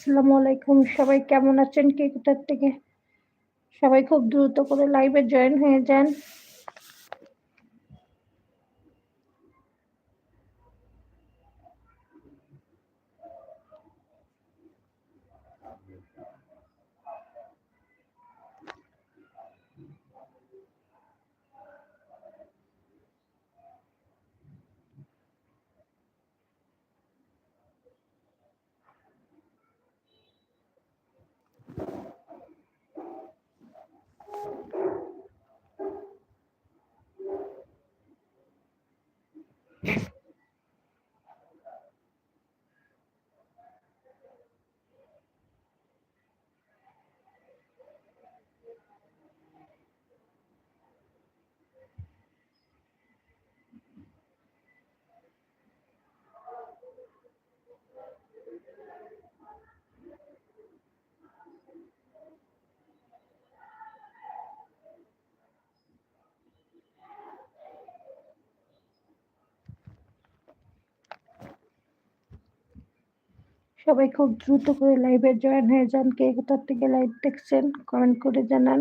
আসসালামু আলাইকুম। সবাই কেমন আছেন? কে কোথার থেকে? সবাই খুব দ্রুত করে লাইভে জয়েন হয়ে যান। সবাই খুব দ্রুত করে লাইভে জয়েন হয়ে যান। কে কোথার থেকে লাইভ দেখছেন কমেন্ট করে জানান।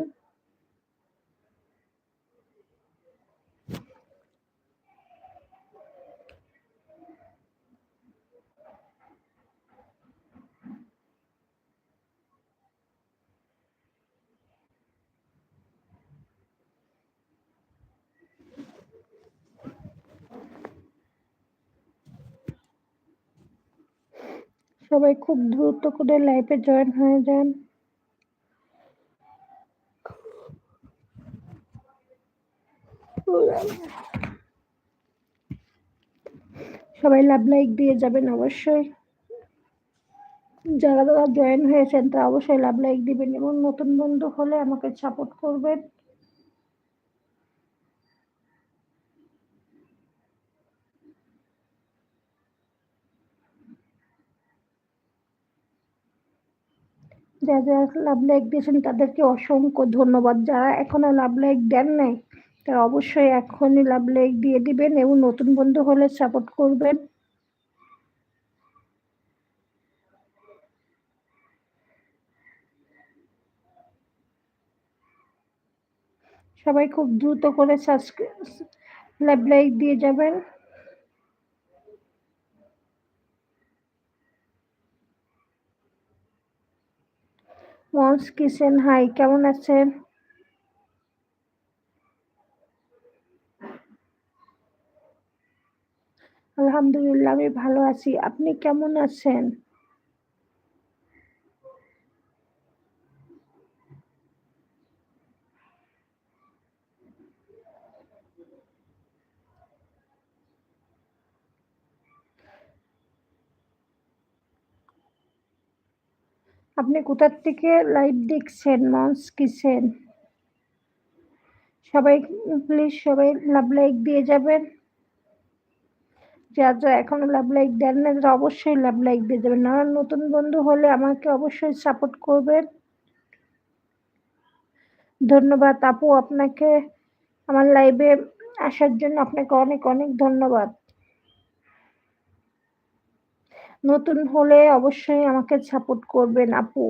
সবাই খুব দ্রুত করে লাইভে জয়েন হয়ে যান। সবাই লাভ লাইক দিয়ে যাবেন অবশ্যই। যারা যারা জয়েন হয়েছেন তারা অবশ্যই লাভ লাইক দিবেন এবং নতুন বন্ধু হলে আমাকে সাপোর্ট করবেন। যারা লাভ লাইক দিয়েছেন তাদেরকে অসংখ্য ধন্যবাদ। যারা এখনও লাভ লাইক দেন নাই, তারা অবশ্যই এখনই লাভ লাইক দিয়ে দিবেন এবং নতুন বন্ধু হলে সাপোর্ট করবেন। সবাই খুব দ্রুত করে সাবস্ক্রাইব লাইক দিয়ে যাবেন। মন্স কিচেন হাই কেমন আছেন? আলহামদুলিল্লাহ আমি ভালো আছি। আপনি কেমন আছেন? আপনি কোথার থেকে লাইভ দেখছেন? মন্স কিসেন সবাই প্লিজ সবাই লাভ লাইক দিয়ে যাবেন। যা যা এখনও লাভ লাইক দেন না, তারা অবশ্যই লাভ লাইক দিয়ে যাবেন। না নতুন বন্ধু হলে আমাকে অবশ্যই সাপোর্ট করবেন। ধন্যবাদ আপু আপনাকে। আমার লাইভে আসার জন্য আপনাকে অনেক অনেক ধন্যবাদ। নতুন হলে অবশ্যই আমাকে সাপোর্ট করবেন, আপু।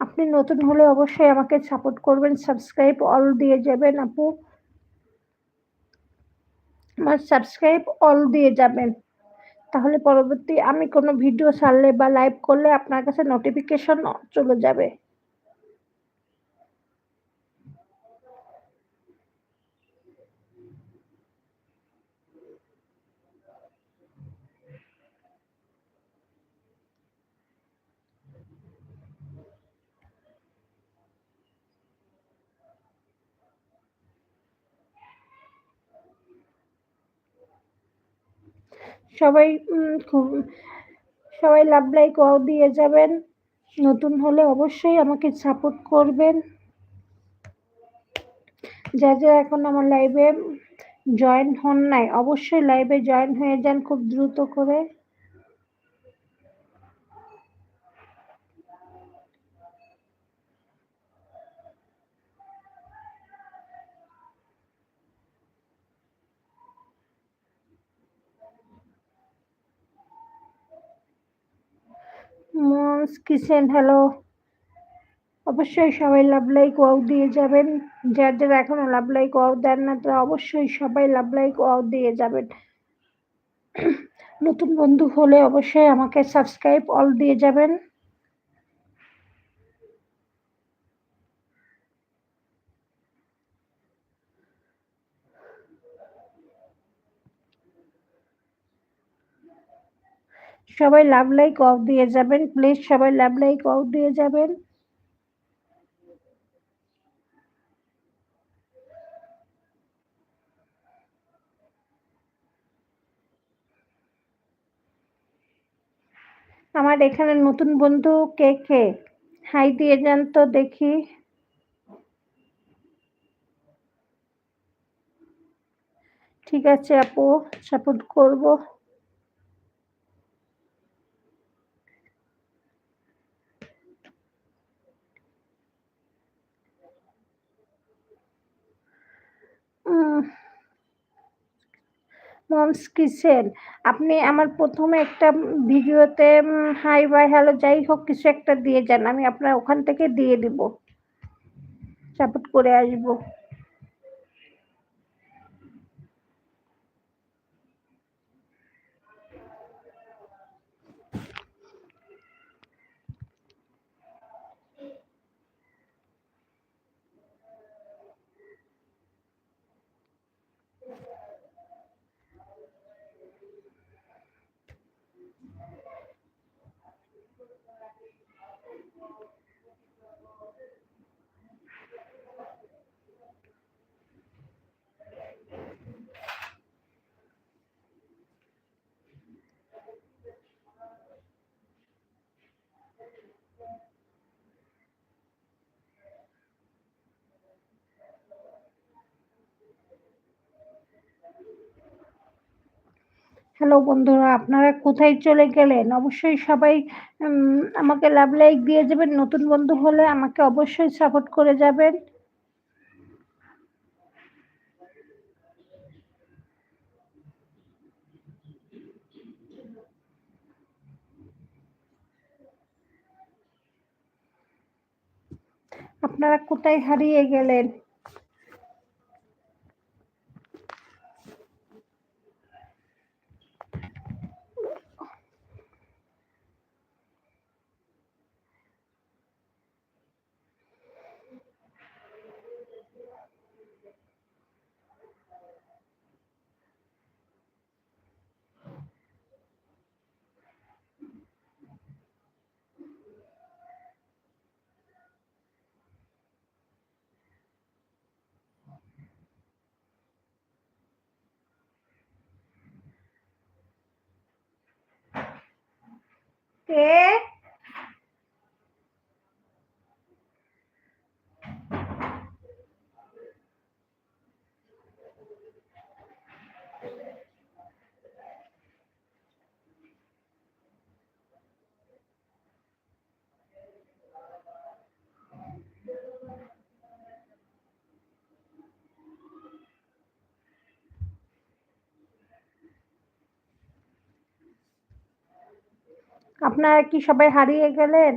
আপনি নতুন হলে অবশ্যই আমাকে সাপোর্ট করবেন সাবস্ক্রাইব অল দিয়ে যাবেন, আপু। আমার সাবস্ক্রাইব অল দিয়ে যাবেন। তাহলে পরবর্তী আমি কোনো ভিডিও ছাড়লে বা লাইভ করলে আপনার কাছে নোটিফিকেশন চলে যাবে। সবাই খুব, সবাই লাভ লাইক দিয়ে যাবেন। নতুন হলে অবশ্যই আমাকে সাপোর্ট করবেন। যা যা এখন আমার লাইভে জয়েন হন নাই, অবশ্যই লাইভে জয়েন হয়ে যান খুব দ্রুত করে। মন্স কিচেন হ্যালো অবশ্যই সবাই লাভ লাইক ওয়াও দিয়ে যাবেন। যার যারা এখনও লাভ লাইক ওয়াও দেন না তারা অবশ্যই সবাই লাভ লাইক ওয়াও দিয়ে যাবেন। নতুন বন্ধু হলে অবশ্যই আমাকে সাবস্ক্রাইব অল দিয়ে যাবেন। সবাই লাভ লাইক অফ দিয়ে যাবেন। প্লিজ সবাই লাভ লাইক অফ দিয়ে যাবেন। আমার এখানে নতুন বন্ধু কে কে? হাই দিয়ে যান তো দেখি। ঠিক আছে আপু সাপোর্ট করব। মমস কিসেন আপনি আমার প্রথমে একটা ভিডিওতে হাই বাই হ্যালো যাই হোক, কিছু একটা দিয়ে যান, আমি আপনার ওখান থেকে দিয়ে দিব। সাপোর্ট করে আসব। হ্যালো বন্ধুরা, আপনারা কোথায় চলে গেলেন? অবশ্যই সবাই আমাকে লাভ লাইক দিয়ে যাবেন। নতুন বন্ধু হলে আমাকে অবশ্যই সাপোর্ট করে যাবেন। আপনারা কোথায় হারিয়ে গেলেন? কে আপনারা কি সবাই হারিয়ে গেলেন?